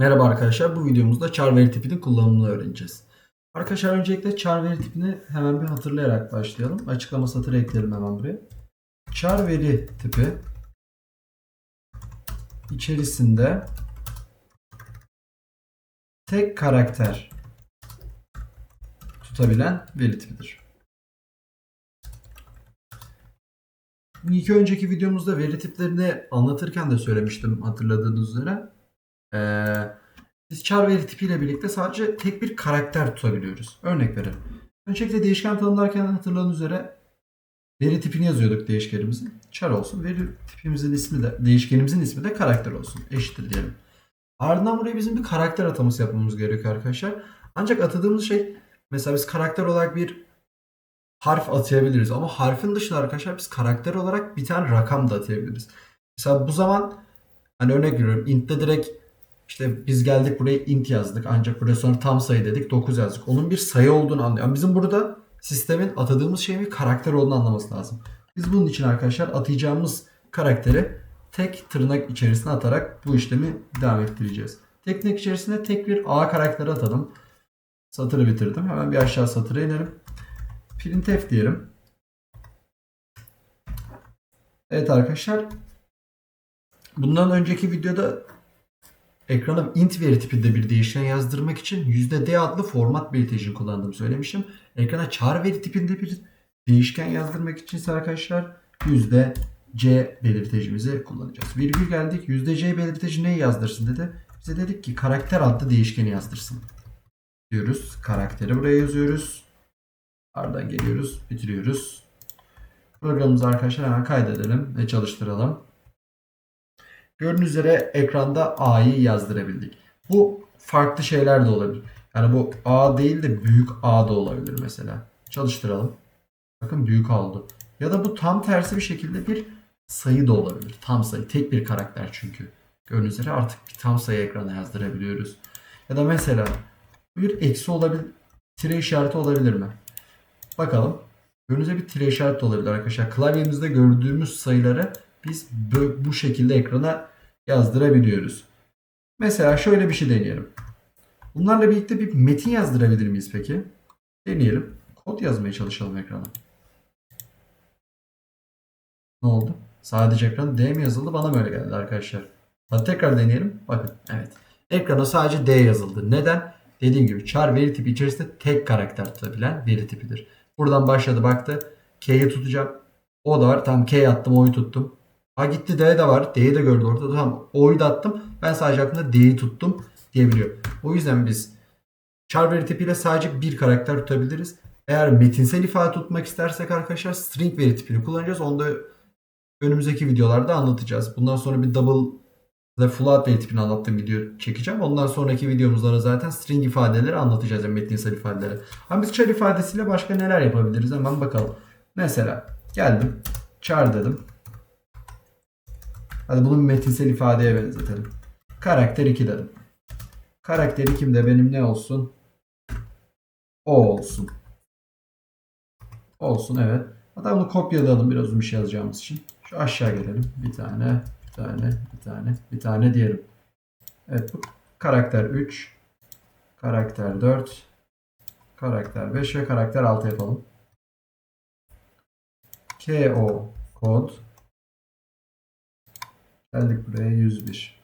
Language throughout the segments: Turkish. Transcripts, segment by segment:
Merhaba arkadaşlar. Bu videomuzda char veri tipinin kullanımını öğreneceğiz. Arkadaşlar öncelikle char veri tipini hemen bir hatırlayarak başlayalım. Açıklama satırı ekleyelim hemen buraya. Char veri tipi içerisinde tek karakter tutabilen veri tipidir. İki önceki videomuzda veri tiplerini anlatırken de söylemiştim hatırladığınız üzere. Ee, biz char veri tipiyle birlikte sadece tek bir karakter tutabiliyoruz. Örnek verelim. Öncelikle değişken tanımlarken hatırladığınız üzere veri tipini yazıyorduk değişkenimizin. Char olsun. Veri tipimizin ismi de değişkenimizin ismi de karakter olsun. Eşittir diyelim. Ardından buraya bizim bir karakter ataması yapmamız gerekiyor arkadaşlar. Ancak atadığımız şey mesela biz karakter olarak bir harf atayabiliriz. Ama harfin dışında arkadaşlar biz karakter olarak bir tane rakam da atayabiliriz. Mesela bu zaman hani örnek veriyorum int'te direkt işte biz geldik buraya int yazdık ancak buraya sonra tam sayı dedik 9 yazdık. Onun bir sayı olduğunu anlıyor. Yani bizim burada sistemin atadığımız şeyin bir karakter olduğunu anlaması lazım. Biz bunun için arkadaşlar atayacağımız karakteri tek tırnak içerisine atarak bu işlemi devam ettireceğiz. Tek tırnak içerisinde tek bir A karakteri atalım. Satırı bitirdim. Hemen bir aşağı satıra inelim. Printf diyelim. Evet arkadaşlar. Bundan önceki videoda ekrana int veri tipinde bir değişken yazdırmak için %d adlı format belirtecini kullandığımı söylemişim. Ekrana char veri tipinde bir değişken yazdırmak için ise arkadaşlar %c belirtecimizi kullanacağız. Virgül geldik. %c belirteci neyi yazdırsın dedi. Bize dedik ki karakter adlı değişkeni yazdırsın. Diyoruz. Karakteri buraya yazıyoruz. Ardından geliyoruz. Bitiriyoruz. Programımızı arkadaşlar hemen kaydedelim ve çalıştıralım. Gördüğünüz üzere ekranda A'yı yazdırabildik. Bu farklı şeyler de olabilir. Yani bu A değil de büyük A da olabilir mesela. Çalıştıralım. Bakın büyük A oldu. Ya da bu tam tersi bir şekilde bir sayı da olabilir. Tam sayı. Tek bir karakter çünkü. Gördüğünüz üzere artık bir tam sayı ekrana yazdırabiliyoruz. Ya da mesela bir eksi olabilir. Tire işareti olabilir mi? Bakalım. Önünüze bir tire işareti olabilir arkadaşlar. Klavyemizde gördüğümüz sayıları biz bu şekilde ekrana yazdırabiliyoruz. Mesela şöyle bir şey deneyelim. Bunlarla birlikte bir metin yazdırabilir miyiz peki? Deneyelim. Kod yazmaya çalışalım ekrana. Ne oldu? Sadece ekran D mi yazıldı? Bana mı öyle geldi arkadaşlar? Hadi tekrar deneyelim. Bakın. Evet. Ekrana sadece D yazıldı. Neden? Dediğim gibi char veri tipi içerisinde tek karakter tutabilen veri tipidir. Buradan başladı baktı. K'yi tutacağım. O da var. Tam K attım O'yu tuttum. Ha gitti D de var. D'yi de gördü orada. Tamam O'yu da attım. Ben sadece aklımda D'yi tuttum diyebiliyor. O yüzden biz char veri tipiyle sadece bir karakter tutabiliriz. Eğer metinsel ifade tutmak istersek arkadaşlar string veri tipini kullanacağız. Onu da önümüzdeki videolarda anlatacağız. Bundan sonra bir double ve float veri tipini anlattığım video çekeceğim. Ondan sonraki videomuzda zaten string ifadeleri anlatacağız. Yani metinsel ifadeleri. Ama biz char ifadesiyle başka neler yapabiliriz hemen bakalım. Mesela geldim char dedim. Hadi bunu metinsel ifadeye benzetelim. Karakter 2 dedim. Karakter 2'imde benim ne olsun? O olsun. Olsun evet. Hatta bunu kopyalayalım biraz uzun bir şey yazacağımız için. Şu aşağı gelelim. Bir tane, bir tane, bir tane, bir tane diyelim. Evet bu karakter 3, karakter 4, karakter 5 ve karakter 6 yapalım. KO kod Geldik buraya 101.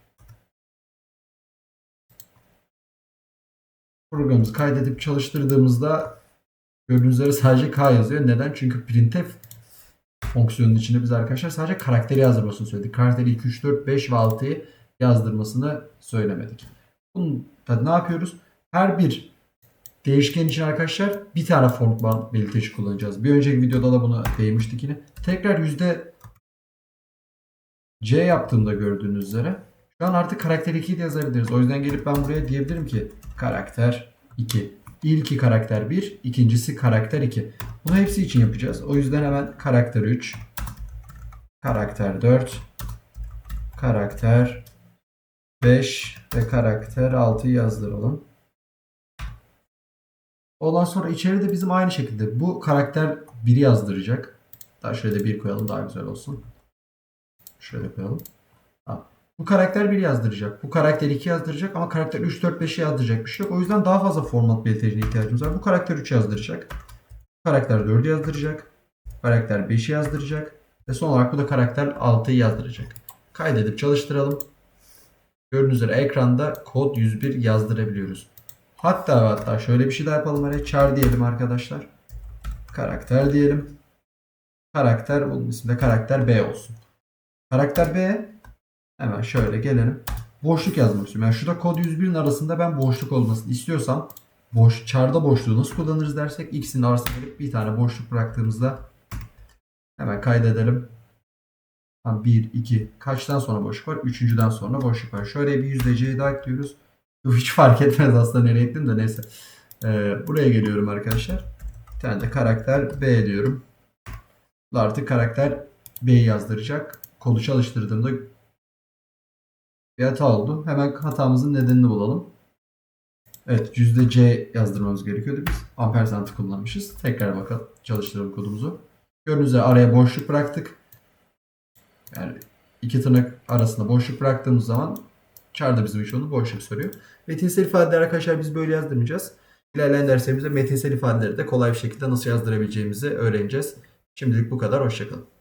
Programımızı kaydedip çalıştırdığımızda gördüğünüz üzere sadece K yazıyor. Neden? Çünkü printf fonksiyonun içinde biz arkadaşlar sadece karakteri yazdırmasını söyledik. Karakteri 2, 3, 4, 5 ve 6'yı yazdırmasını söylemedik. Bunun da ne yapıyoruz? Her bir değişken için arkadaşlar bir tane form belirteci kullanacağız. Bir önceki videoda da buna değmiştik yine. Tekrar yüzde C yaptığımda gördüğünüz üzere şu an artık karakter 2'yi de yazabiliriz. O yüzden gelip ben buraya diyebilirim ki karakter 2. İlki karakter 1, ikincisi karakter 2. Bunu hepsi için yapacağız. O yüzden hemen karakter 3, karakter 4, karakter 5 ve karakter 6'yı yazdıralım. Ondan sonra içeride bizim aynı şekilde bu karakter 1'i yazdıracak. Daha şöyle bir koyalım daha güzel olsun. Şöyle koyalım. Ha. Bu karakter 1 yazdıracak. Bu karakter 2 yazdıracak ama karakter 3, 4, 5'i yazdıracak bir şey yok. O yüzden daha fazla format belirtecine ihtiyacımız var. Bu karakter 3 yazdıracak. Karakter 4'ü yazdıracak. Karakter 5'i yazdıracak. Ve son olarak bu da karakter 6'yı yazdıracak. Kaydedip çalıştıralım. Gördüğünüz üzere ekranda kod 101 yazdırabiliyoruz. Hatta hatta şöyle bir şey daha yapalım araya. Char diyelim arkadaşlar. Karakter diyelim. Karakter bunun ismi de karakter B olsun. Karakter B hemen şöyle gelelim. Boşluk yazmak istiyorum. Yani şurada kod 101'in arasında ben boşluk olmasını istiyorsam boş char'da boşluğu nasıl kullanırız dersek ikisinin arasında bir tane boşluk bıraktığımızda hemen kaydedelim. 1, 2 kaçtan sonra boşluk var? Üçüncüden sonra boşluk var. Şöyle bir yüzdeciyi daha ekliyoruz. Hiç fark etmez aslında nereye ekledim de neyse. Ee, buraya geliyorum arkadaşlar. Bir tane de karakter B diyorum. Artık karakter B'yi yazdıracak. Kodu çalıştırdığımda bir hata oldu. Hemen hatamızın nedenini bulalım. Evet yüzde C yazdırmamız gerekiyordu biz. Ampersand'ı kullanmışız. Tekrar bakalım çalıştıralım kodumuzu. Gördüğünüz üzere araya boşluk bıraktık. Yani iki tırnak arasında boşluk bıraktığımız zaman char da bizim için onu boşluk soruyor. Metinsel ifadeleri arkadaşlar biz böyle yazdırmayacağız. İlerleyen derslerimizde metinsel ifadeleri de kolay bir şekilde nasıl yazdırabileceğimizi öğreneceğiz. Şimdilik bu kadar. Hoşçakalın.